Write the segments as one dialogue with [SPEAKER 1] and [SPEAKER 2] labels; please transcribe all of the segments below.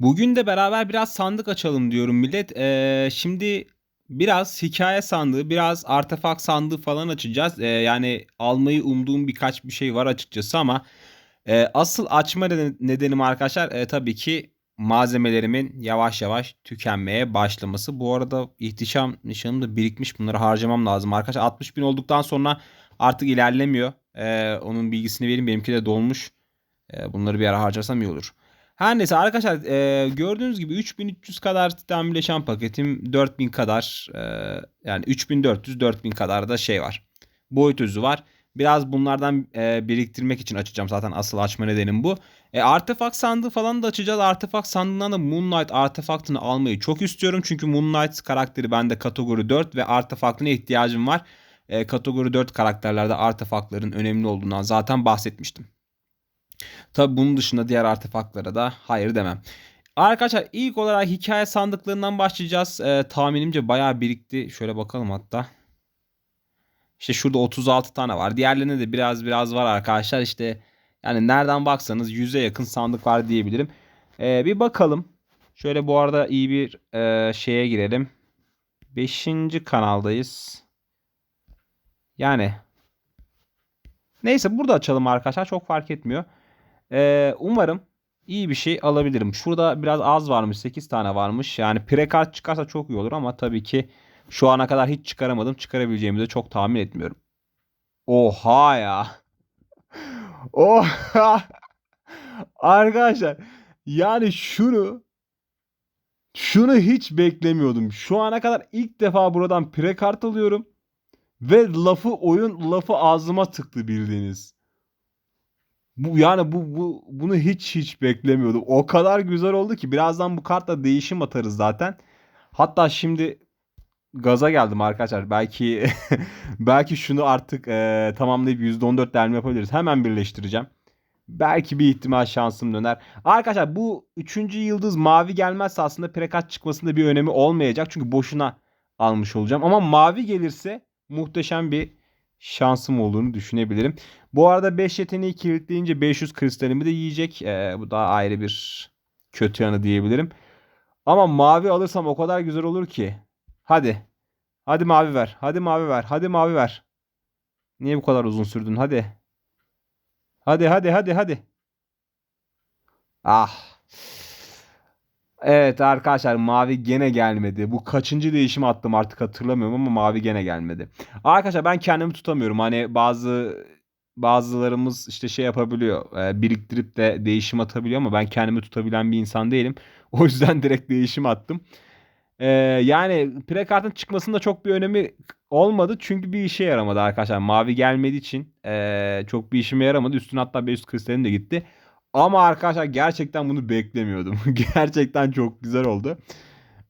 [SPEAKER 1] Bugün de beraber biraz sandık açalım diyorum millet. Ee, şimdi biraz hikaye sandığı, biraz artefak sandığı falan açacağız. Ee, yani almayı umduğum birkaç bir şey var açıkçası ama e, asıl açma neden- nedenim arkadaşlar e, tabii ki malzemelerimin yavaş yavaş tükenmeye başlaması. Bu arada ihtişam nişanım da birikmiş. Bunları harcamam lazım arkadaşlar. 60 bin olduktan sonra artık ilerlemiyor. Ee, onun bilgisini vereyim. Benimki de dolmuş. Ee, bunları bir ara harcarsam iyi olur. Her neyse arkadaşlar e, gördüğünüz gibi 3300 kadar titan bileşen paketim 4000 kadar e, yani 3400 4000 kadar da şey var. Boyut özü var. Biraz bunlardan e, biriktirmek için açacağım zaten asıl açma nedenim bu. E, artefakt sandığı falan da açacağız. Artefakt sandığından da Moonlight artefaktını almayı çok istiyorum. Çünkü Moonlight karakteri bende kategori 4 ve artefaktına ihtiyacım var. E, kategori 4 karakterlerde artefaktların önemli olduğundan zaten bahsetmiştim. Tabi bunun dışında diğer artefaktlara da hayır demem. Arkadaşlar ilk olarak hikaye sandıklarından başlayacağız. Ee, tahminimce bayağı birikti. Şöyle bakalım hatta. İşte şurada 36 tane var. Diğerlerinde de biraz biraz var arkadaşlar. İşte yani nereden baksanız 100'e yakın sandık var diyebilirim. Ee, bir bakalım. Şöyle bu arada iyi bir e, şeye girelim. 5. kanaldayız. Yani neyse burada açalım arkadaşlar. Çok fark etmiyor. Ee, umarım iyi bir şey alabilirim. Şurada biraz az varmış. 8 tane varmış. Yani prekart çıkarsa çok iyi olur ama tabii ki şu ana kadar hiç çıkaramadım. Çıkarabileceğimi de çok tahmin etmiyorum. Oha ya. Oha. Arkadaşlar yani şunu şunu hiç beklemiyordum. Şu ana kadar ilk defa buradan prekart alıyorum. Ve lafı oyun lafı ağzıma tıktı bildiğiniz. Bu yani bu, bu bunu hiç hiç beklemiyordum. O kadar güzel oldu ki birazdan bu kartla değişim atarız zaten. Hatta şimdi gaza geldim arkadaşlar. Belki belki şunu artık e, tamamlayıp %14 delme yapabiliriz. Hemen birleştireceğim. Belki bir ihtimal şansım döner. Arkadaşlar bu 3. yıldız mavi gelmezse aslında prekat çıkmasında bir önemi olmayacak. Çünkü boşuna almış olacağım. Ama mavi gelirse muhteşem bir şansım olduğunu düşünebilirim. Bu arada 5 yeteneği kilitleyince 500 kristalimi de yiyecek. Ee, bu daha ayrı bir kötü yanı diyebilirim. Ama mavi alırsam o kadar güzel olur ki. Hadi. Hadi mavi ver. Hadi mavi ver. Hadi mavi ver. Niye bu kadar uzun sürdün? Hadi. Hadi hadi hadi hadi. Ah. Evet arkadaşlar mavi gene gelmedi. Bu kaçıncı değişim attım artık hatırlamıyorum ama mavi gene gelmedi. Arkadaşlar ben kendimi tutamıyorum. Hani bazı bazılarımız işte şey yapabiliyor. E, biriktirip de değişim atabiliyor ama ben kendimi tutabilen bir insan değilim. O yüzden direkt değişim attım. E, yani prekartın çıkmasında çok bir önemi olmadı. Çünkü bir işe yaramadı arkadaşlar. Mavi gelmediği için e, çok bir işime yaramadı. Üstüne hatta 500 kristalim de gitti. Ama arkadaşlar gerçekten bunu beklemiyordum. gerçekten çok güzel oldu.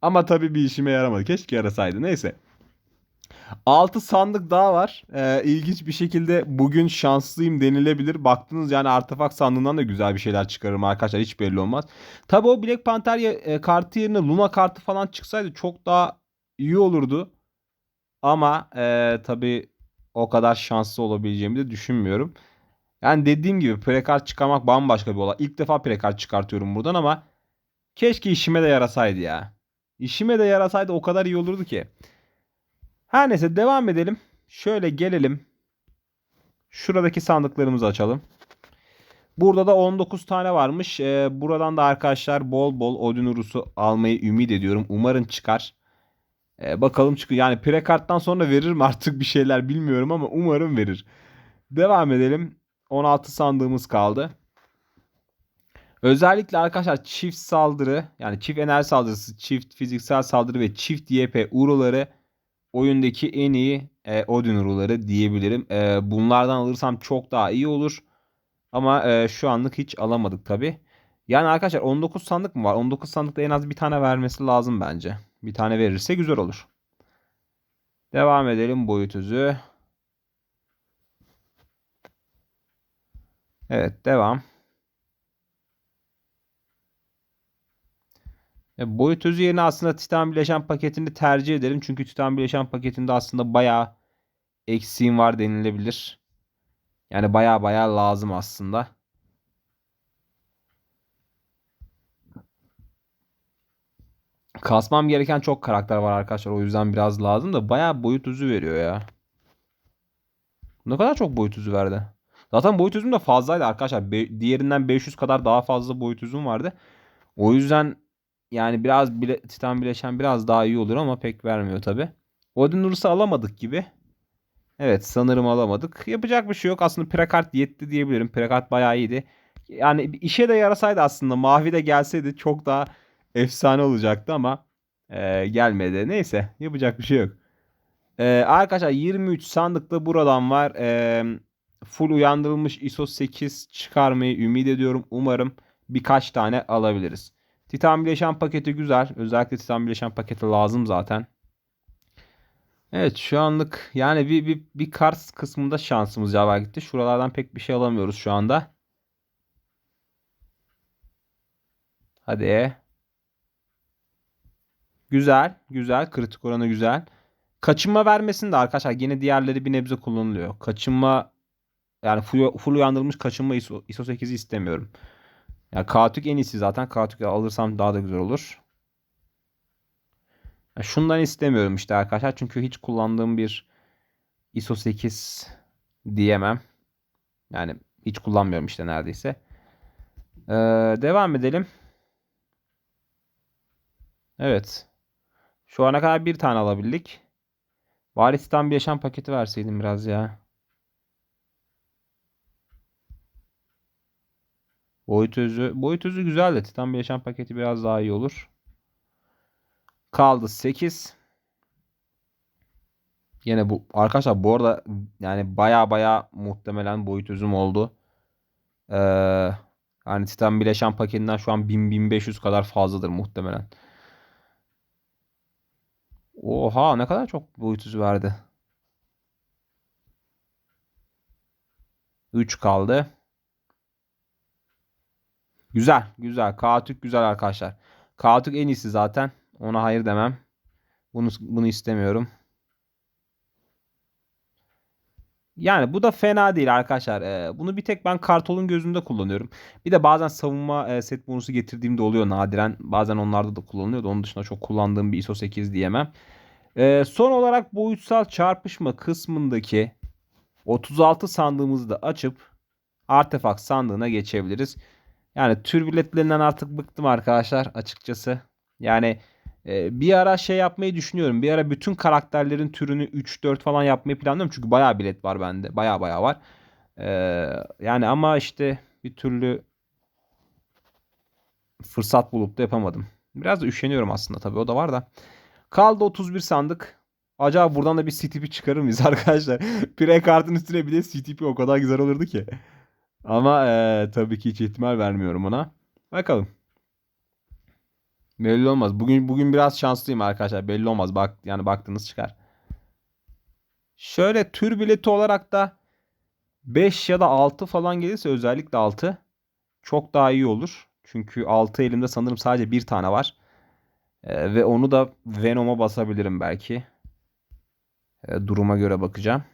[SPEAKER 1] Ama tabii bir işime yaramadı. Keşke yarasaydı. Neyse. 6 sandık daha var. Ee, ilginç bir şekilde bugün şanslıyım denilebilir. Baktınız yani artefak sandığından da güzel bir şeyler çıkarırım arkadaşlar. Hiç belli olmaz. Tabii o Black Panther e, kartı yerine Luna kartı falan çıksaydı çok daha iyi olurdu. Ama e, tabii o kadar şanslı olabileceğimi de düşünmüyorum. Yani dediğim gibi prekart çıkarmak bambaşka bir olay. İlk defa prekart çıkartıyorum buradan ama keşke işime de yarasaydı ya. İşime de yarasaydı o kadar iyi olurdu ki. Her neyse devam edelim. Şöyle gelelim. Şuradaki sandıklarımızı açalım. Burada da 19 tane varmış. Ee, buradan da arkadaşlar bol bol Odin Urus'u almayı ümit ediyorum. Umarım çıkar. Ee, bakalım çıkıyor. Yani prekarttan sonra verir mi artık bir şeyler bilmiyorum ama umarım verir. Devam edelim. 16 sandığımız kaldı. Özellikle arkadaşlar çift saldırı yani çift enerji saldırısı, çift fiziksel saldırı ve çift YP uroları oyundaki en iyi e, Odin uroları diyebilirim. E, bunlardan alırsam çok daha iyi olur. Ama e, şu anlık hiç alamadık tabi. Yani arkadaşlar 19 sandık mı var? 19 sandıkta en az bir tane vermesi lazım bence. Bir tane verirse güzel olur. Devam edelim boyut özü. Evet devam. E, boyut özü yerine aslında Titan bileşen paketini tercih ederim. Çünkü Titan bileşen paketinde aslında bayağı eksiğim var denilebilir. Yani bayağı bayağı lazım aslında. Kasmam gereken çok karakter var arkadaşlar. O yüzden biraz lazım da bayağı boyut hızı veriyor ya. Ne kadar çok boyut hızı verdi. Zaten boyut hızım da fazlaydı arkadaşlar. Be- diğerinden 500 kadar daha fazla boyut hızım vardı. O yüzden yani biraz bile, Titan bileşen biraz daha iyi olur ama pek vermiyor tabi. Odin Urus'u alamadık gibi. Evet sanırım alamadık. Yapacak bir şey yok. Aslında Prekart yetti diyebilirim. Prekart bayağı iyiydi. Yani işe de yarasaydı aslında. Mavi de gelseydi çok daha efsane olacaktı ama e, gelmedi. Neyse yapacak bir şey yok. E, arkadaşlar 23 sandıkta buradan var. E, full uyandırılmış ISO 8 çıkarmayı ümit ediyorum. Umarım birkaç tane alabiliriz. Titan bileşen paketi güzel. Özellikle titan bileşen paketi lazım zaten. Evet şu anlık yani bir, bir, bir kart kısmında şansımız yaver gitti. Şuralardan pek bir şey alamıyoruz şu anda. Hadi. Güzel. Güzel. Kritik oranı güzel. Kaçınma vermesin de arkadaşlar yine diğerleri bir nebze kullanılıyor. Kaçınma yani full, full uyandırılmış kaçınma ISO, ISO 8'i istemiyorum. Yani Katuk en iyisi zaten. Katuk'u alırsam daha da güzel olur. Yani şundan istemiyorum işte arkadaşlar. Çünkü hiç kullandığım bir ISO 8 diyemem. Yani hiç kullanmıyorum işte neredeyse. Ee, devam edelim. Evet. Şu ana kadar bir tane alabildik. Bari bir yaşam paketi verseydim biraz ya. Boyut özü. Boyut özü güzel de Titan yaşam paketi biraz daha iyi olur. Kaldı 8. Yine bu arkadaşlar bu arada yani baya baya muhtemelen boyut özüm oldu. Ee, yani Titan bileşen paketinden şu an 1000-1500 kadar fazladır muhtemelen. Oha ne kadar çok boyut özü verdi. 3 kaldı. Güzel, güzel. Kaatük güzel arkadaşlar. Kaatük en iyisi zaten. Ona hayır demem. Bunu bunu istemiyorum. Yani bu da fena değil arkadaşlar. Ee, bunu bir tek ben kartolun gözünde kullanıyorum. Bir de bazen savunma e, set bonusu getirdiğimde oluyor nadiren. Bazen onlarda da kullanılıyor. Onun dışında çok kullandığım bir ISO 8 diyemem. Ee, son olarak boyutsal çarpışma kısmındaki 36 sandığımızı da açıp artefakt sandığına geçebiliriz. Yani tür biletlerinden artık bıktım arkadaşlar açıkçası. Yani e, bir ara şey yapmayı düşünüyorum. Bir ara bütün karakterlerin türünü 3-4 falan yapmayı planlıyorum. Çünkü bayağı bilet var bende. Bayağı bayağı var. E, yani ama işte bir türlü fırsat bulup da yapamadım. Biraz da üşeniyorum aslında tabii o da var da. Kaldı 31 sandık. Acaba buradan da bir CTP çıkarır mıyız arkadaşlar? Pre kartın üstüne bir de CTP o kadar güzel olurdu ki. Ama e, tabii ki hiç ihtimal vermiyorum ona. Bakalım. Belli olmaz. Bugün bugün biraz şanslıyım arkadaşlar. Belli olmaz. Bak yani baktınız çıkar. Şöyle tür bileti olarak da 5 ya da 6 falan gelirse özellikle 6 çok daha iyi olur. Çünkü 6 elimde sanırım sadece bir tane var. Ee, ve onu da Venom'a basabilirim belki. Ee, duruma göre bakacağım.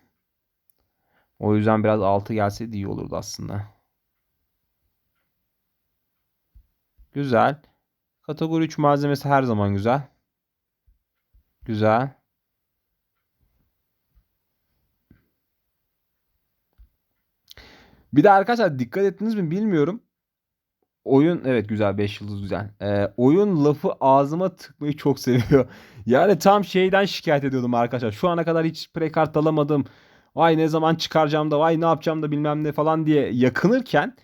[SPEAKER 1] O yüzden biraz 6 gelseydi iyi olurdu aslında. Güzel. Kategori 3 malzemesi her zaman güzel. Güzel. Bir de arkadaşlar dikkat ettiniz mi bilmiyorum. Oyun evet güzel 5 yıldız güzel. Ee, oyun lafı ağzıma tıkmayı çok seviyor. Yani tam şeyden şikayet ediyordum arkadaşlar. Şu ana kadar hiç prekart alamadım. Vay ne zaman çıkaracağım da vay ne yapacağım da bilmem ne falan diye yakınırken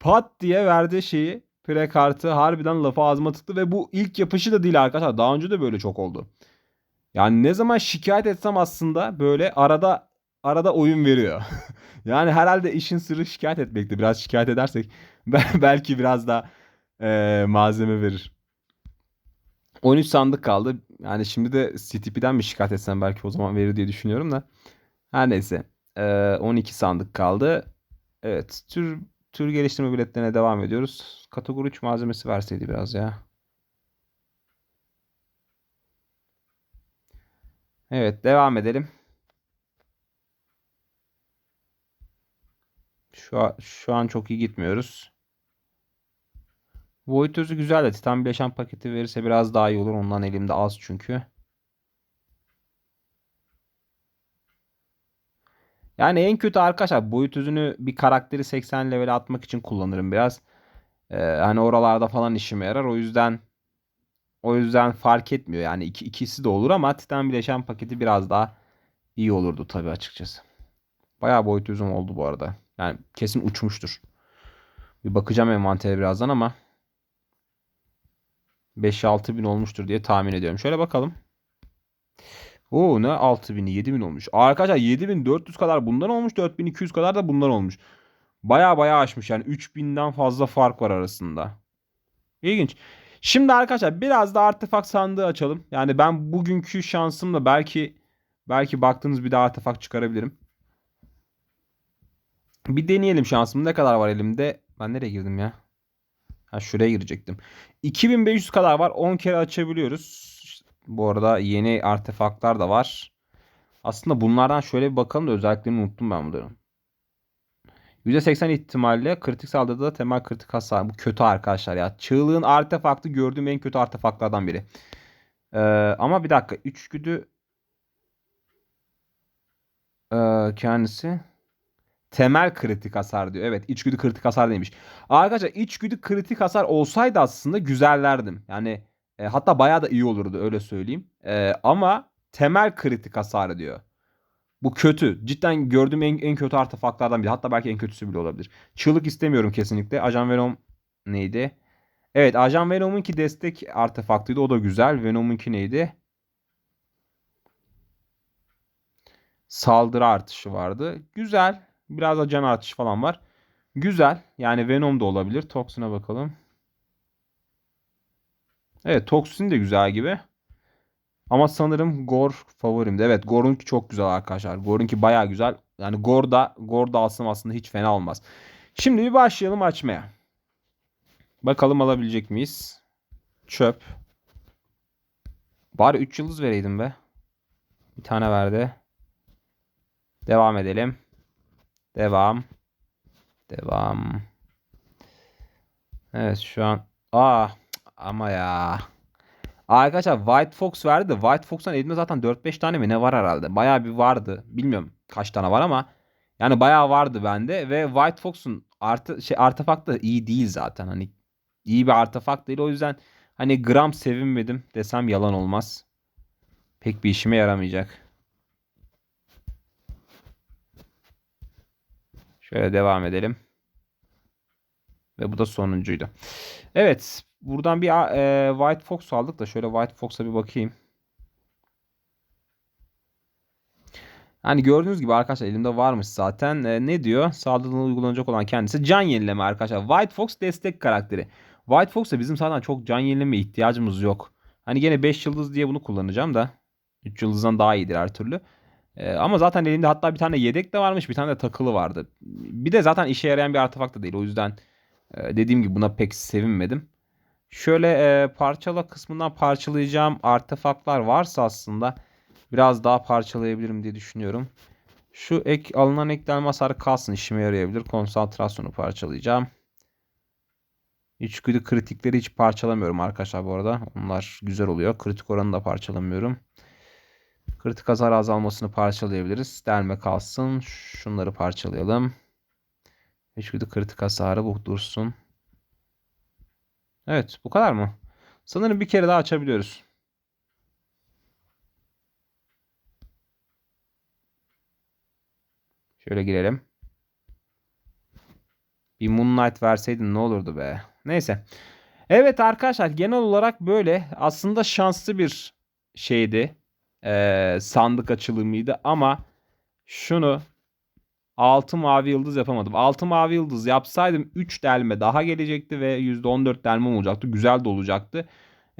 [SPEAKER 1] pat diye verdiği şeyi prekartı harbiden lafı ağzıma tıktı ve bu ilk yapışı da değil arkadaşlar. Daha önce de böyle çok oldu. Yani ne zaman şikayet etsem aslında böyle arada arada oyun veriyor. yani herhalde işin sırrı şikayet etmekti. Biraz şikayet edersek belki biraz da e, malzeme verir. 13 sandık kaldı. Yani şimdi de CTP'den mi şikayet etsem belki o zaman verir diye düşünüyorum da. Her neyse. E, 12 sandık kaldı. Evet. Tür tür geliştirme biletlerine devam ediyoruz. Kategori 3 malzemesi verseydi biraz ya. Evet devam edelim. Şu an, şu an çok iyi gitmiyoruz. Void özü güzel de Titan bileşen paketi verirse biraz daha iyi olur. Ondan elimde az çünkü. Yani en kötü arkadaşlar boyut özünü bir karakteri 80 level atmak için kullanırım biraz. Ee, hani oralarda falan işime yarar. O yüzden o yüzden fark etmiyor. Yani iki, ikisi de olur ama Titan bileşen paketi biraz daha iyi olurdu tabii açıkçası. Bayağı boyut uzun oldu bu arada. Yani kesin uçmuştur. Bir bakacağım envantere birazdan ama 5-6 bin olmuştur diye tahmin ediyorum. Şöyle bakalım. Oo ne 6000'i 7000 olmuş. Arkadaşlar 7400 kadar bundan olmuş. 4200 kadar da bundan olmuş. Baya baya aşmış yani 3000'den fazla fark var arasında. İlginç. Şimdi arkadaşlar biraz da artefak sandığı açalım. Yani ben bugünkü şansımla belki belki baktığınız bir daha artefak çıkarabilirim. Bir deneyelim şansım. Ne kadar var elimde? Ben nereye girdim ya? Ha şuraya girecektim. 2500 kadar var. 10 kere açabiliyoruz. Bu arada yeni artefaktlar da var. Aslında bunlardan şöyle bir bakalım da özelliklerini unuttum ben bunların. %80 ihtimalle kritik saldırıda da temel kritik hasar. Bu kötü arkadaşlar ya. Çığlığın artefaktı gördüğüm en kötü artefaktlardan biri. Ee, ama bir dakika. 3 güdü ee, kendisi temel kritik hasar diyor. Evet içgüdü kritik hasar demiş. Arkadaşlar içgüdü kritik hasar olsaydı aslında güzellerdim. Yani e, hatta bayağı da iyi olurdu öyle söyleyeyim. E, ama temel kritik hasarı diyor. Bu kötü. Cidden gördüğüm en, en kötü artefaktlardan biri. Hatta belki en kötüsü bile olabilir. Çığlık istemiyorum kesinlikle. Ajan Venom neydi? Evet Ajan Venom'unki destek artefaktıydı. O da güzel. Venom'unki neydi? Saldırı artışı vardı. Güzel. Biraz da can artışı falan var. Güzel. Yani Venom da olabilir. Toxin'e bakalım. Evet Toxin de güzel gibi. Ama sanırım Gore favorimdi. Evet Gore'unki çok güzel arkadaşlar. Gore'unki baya güzel. Yani Gore da, Gore da alsam aslında hiç fena olmaz. Şimdi bir başlayalım açmaya. Bakalım alabilecek miyiz? Çöp. Bari 3 yıldız vereydim be. Bir tane verdi. Devam edelim. Devam. Devam. Evet şu an. Aa ama ya. Arkadaşlar White Fox verdi de White Fox'tan elimde zaten 4-5 tane mi ne var herhalde. Bayağı bir vardı. Bilmiyorum kaç tane var ama yani bayağı vardı bende ve White Fox'un artı şey artefakt da iyi değil zaten. Hani iyi bir artefakt değil. O yüzden hani gram sevinmedim desem yalan olmaz. Pek bir işime yaramayacak. Şöyle devam edelim. Ve bu da sonuncuydu. Evet. Buradan bir e, White Fox aldık da şöyle White Fox'a bir bakayım. Hani gördüğünüz gibi arkadaşlar elimde varmış zaten. E, ne diyor? Saldırıda uygulanacak olan kendisi can yenileme arkadaşlar. White Fox destek karakteri. White Fox'a bizim zaten çok can yenileme ihtiyacımız yok. Hani gene 5 yıldız diye bunu kullanacağım da. 3 yıldızdan daha iyidir her türlü. E, ama zaten elinde hatta bir tane yedek de varmış. Bir tane de takılı vardı. Bir de zaten işe yarayan bir artefakt da değil. O yüzden e, dediğim gibi buna pek sevinmedim. Şöyle e, parçala kısmından parçalayacağım artefaktlar varsa aslında biraz daha parçalayabilirim diye düşünüyorum. Şu ek alınan eklenme hasarı kalsın işime yarayabilir. Konsantrasyonu parçalayacağım. İçgüdü kritikleri hiç parçalamıyorum arkadaşlar bu arada. Onlar güzel oluyor. Kritik oranı da parçalamıyorum. Kritik hasar azalmasını parçalayabiliriz. Delme kalsın. Şunları parçalayalım. İçgüdü kritik hasarı bu dursun. Evet bu kadar mı? Sanırım bir kere daha açabiliyoruz. Şöyle girelim. Bir Moonlight verseydin ne olurdu be. Neyse. Evet arkadaşlar genel olarak böyle. Aslında şanslı bir şeydi. Ee, sandık açılımıydı ama şunu 6 mavi yıldız yapamadım. 6 mavi yıldız yapsaydım 3 delme daha gelecekti ve %14 delme olacaktı. Güzel de olacaktı.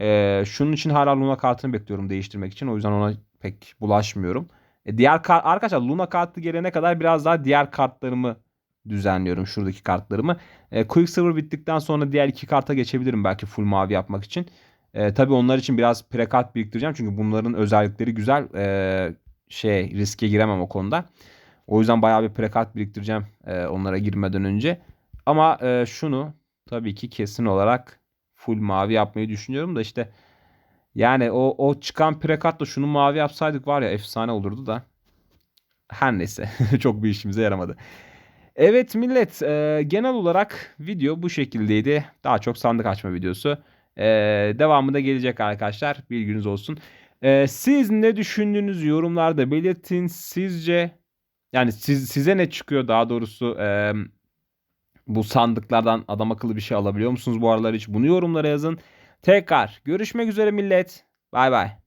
[SPEAKER 1] Ee, şunun için hala Luna kartını bekliyorum değiştirmek için. O yüzden ona pek bulaşmıyorum. E, diğer kart arkadaşlar Luna kartı gelene kadar biraz daha diğer kartlarımı düzenliyorum. Şuradaki kartlarımı. E, Quicksilver bittikten sonra diğer iki karta geçebilirim belki full mavi yapmak için. E, tabii onlar için biraz prekart biriktireceğim. Çünkü bunların özellikleri güzel. E, şey riske giremem o konuda. O yüzden bayağı bir prekart biriktireceğim e, onlara girmeden önce. Ama e, şunu tabii ki kesin olarak full mavi yapmayı düşünüyorum da işte yani o o çıkan prekatla şunu mavi yapsaydık var ya efsane olurdu da. Her neyse çok bir işimize yaramadı. Evet millet e, genel olarak video bu şekildeydi. Daha çok sandık açma videosu. E, devamı da gelecek arkadaşlar. Bilginiz olsun. E, siz ne düşündüğünüzü yorumlarda belirtin. Sizce yani siz, size ne çıkıyor daha doğrusu e, bu sandıklardan adam akıllı bir şey alabiliyor musunuz bu aralar hiç? Bunu yorumlara yazın. Tekrar görüşmek üzere millet. Bay bay.